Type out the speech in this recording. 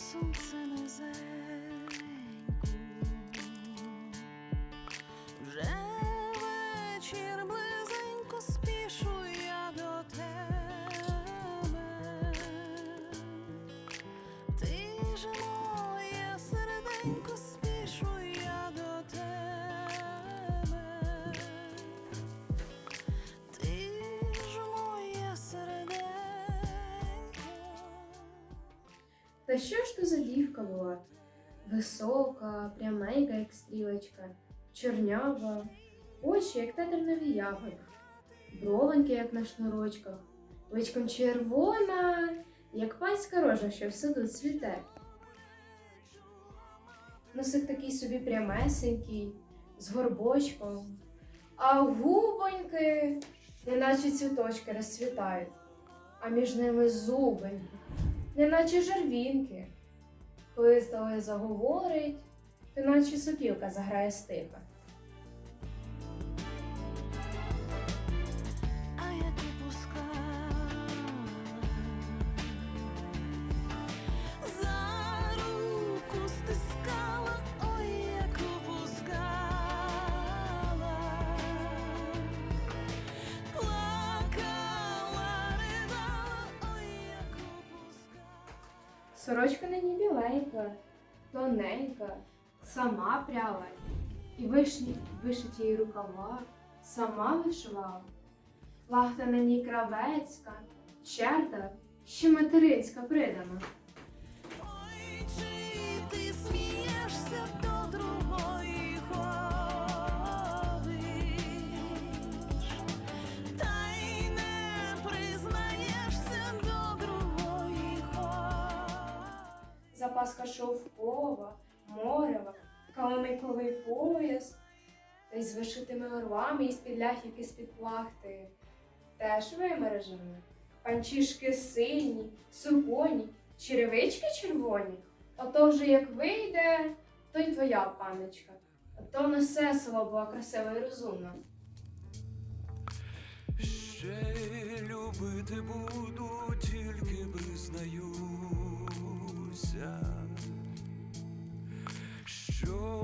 сонце низеньку. Та що ж то за дівка була? Висока, пряменька, як стрілочка, чорнява, очі, як тетернові ягоди, бровоньки, як на шнурочках, личком червона, як панська рожа, що в саду цвіте. Носик такий собі прямесенький, з горбочком, а губоньки, неначе цвіточки розцвітають, а між ними зубоньки неначе жервінки. Коли здале заговорить, ти наче сопілка заграє стиха. Сорочка на ній біленька, тоненька, сама пряла, і вишні вишиті її рукава, сама вишивала. Лахта на ній кравецька, черта, ще материнська придана. Запаска шовкова, морева, каламиковий пояс, та з вишитими орлами і з-під ляхівки з-під плахти. Теж вимережені. Панчішки сині, суконі, черевички червоні. Ото вже як вийде, то й твоя паночка. То не все село була красива і розумна. Ще любити буду, тільки признаюся, що